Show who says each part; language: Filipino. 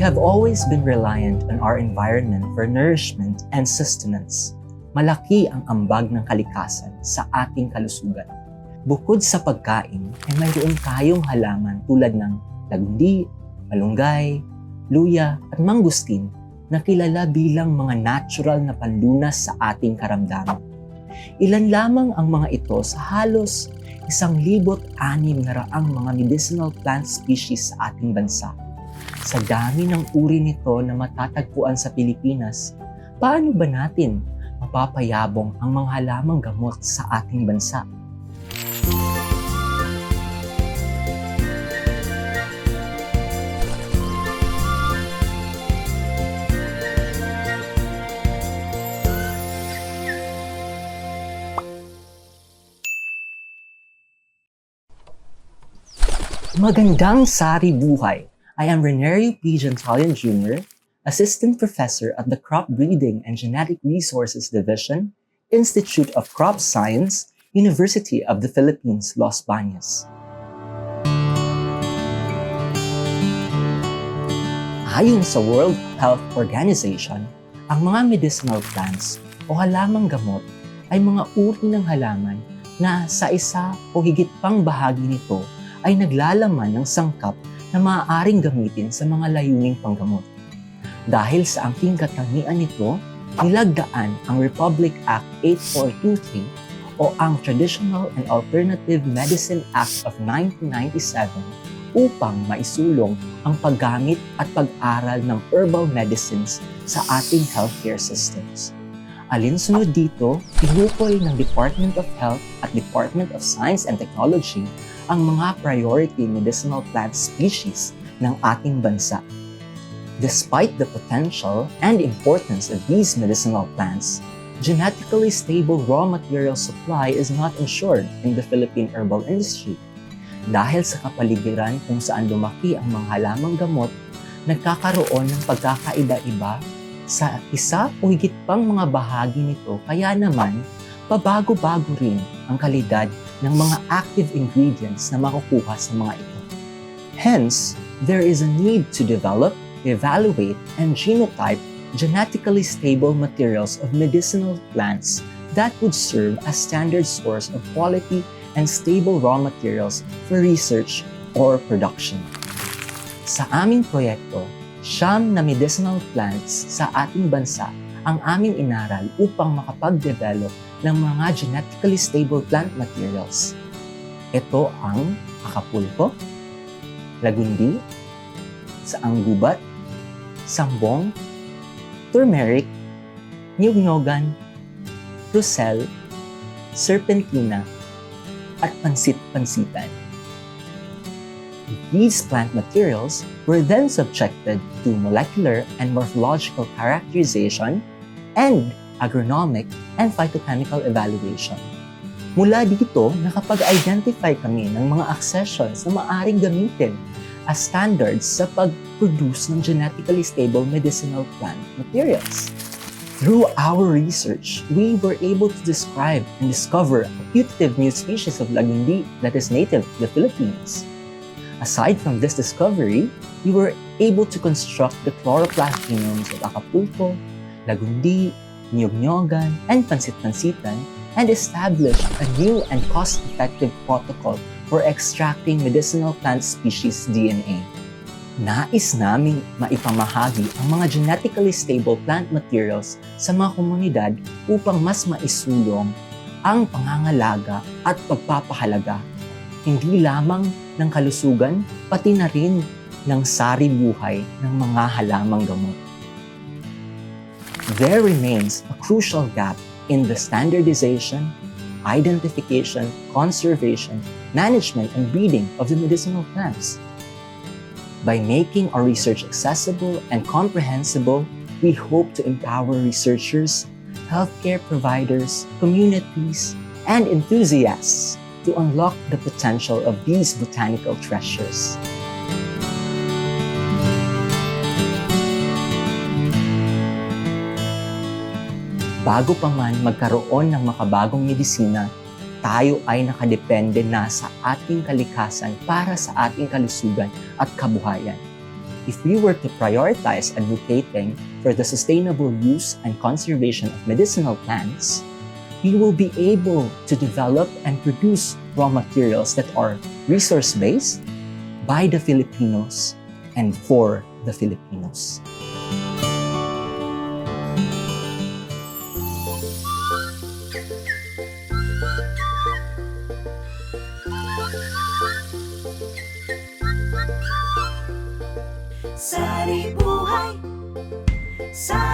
Speaker 1: have always been reliant on our environment for nourishment and sustenance. Malaki ang ambag ng kalikasan sa ating kalusugan. Bukod sa pagkain, ay mayroon tayong halaman tulad ng lagundi, malunggay, luya at mangustin na kilala bilang mga natural na panlunas sa ating karamdaman. Ilan lamang ang mga ito sa halos isang libot anim na raang mga medicinal plant species sa ating bansa. Sa dami ng uri nito na matatagpuan sa Pilipinas, paano ba natin mapapayabong ang mga halamang gamot sa ating bansa? Magandang sari buhay! I am Renerio P. Gentalian Jr., Assistant Professor at the Crop Breeding and Genetic Resources Division, Institute of Crop Science, University of the Philippines, Los Baños. Ayon sa World Health Organization, ang mga medicinal plants o halamang gamot ay mga uri ng halaman na sa isa o higit pang bahagi nito ay naglalaman ng sangkap na maaaring gamitin sa mga layuning panggamot. Dahil sa angking katangian nito, nilagdaan ang Republic Act 8423 o ang Traditional and Alternative Medicine Act of 1997 upang maisulong ang paggamit at pag-aral ng herbal medicines sa ating healthcare systems. Alinsunod dito, tinukoy ng Department of Health at Department of Science and Technology ang mga priority medicinal plant species ng ating bansa. Despite the potential and importance of these medicinal plants, genetically stable raw material supply is not ensured in the Philippine herbal industry. Dahil sa kapaligiran kung saan lumaki ang mga halamang gamot, nagkakaroon ng pagkakaiba-iba sa isa o higit pang mga bahagi nito kaya naman pabago-bago rin ang kalidad ng mga active ingredients na makukuha sa mga ito. Hence, there is a need to develop, evaluate, and genotype genetically stable materials of medicinal plants that would serve as standard source of quality and stable raw materials for research or production. Sa aming proyekto, siyam na medicinal plants sa ating bansa ang aming inaral upang makapag-develop ng mga genetically stable plant materials. Ito ang akapulpo, lagundi, saang gubat, sambong, turmeric, niyog-nyogan, rosel, serpentina, at pansit-pansitan. These plant materials were then subjected to molecular and morphological characterization and agronomic, and phytochemical evaluation. Mula dito, nakapag-identify kami ng mga accessions na maaring gamitin as standards sa pag-produce ng genetically stable medicinal plant materials. Through our research, we were able to describe and discover a putative new species of lagundi that is native to the Philippines. Aside from this discovery, we were able to construct the chloroplast genomes of Acapulco, Lagundi, niyog-nyogan, and pansit-pansitan and established a new and cost-effective protocol for extracting medicinal plant species DNA. Nais naming maipamahagi ang mga genetically stable plant materials sa mga komunidad upang mas maisulong ang pangangalaga at pagpapahalaga hindi lamang ng kalusugan, pati na rin ng sari buhay ng mga halamang gamot there remains a crucial gap in the standardization, identification, conservation, management, and breeding of the medicinal plants. By making our research accessible and comprehensible, we hope to empower researchers, healthcare providers, communities, and enthusiasts to unlock the potential of these botanical treasures. bago pa man magkaroon ng makabagong medisina, tayo ay nakadepende na sa ating kalikasan para sa ating kalusugan at kabuhayan. if we were to prioritize advocating for the sustainable use and conservation of medicinal plants, we will be able to develop and produce raw materials that are resource based by the Filipinos and for the Filipinos.
Speaker 2: Sari buhay, sari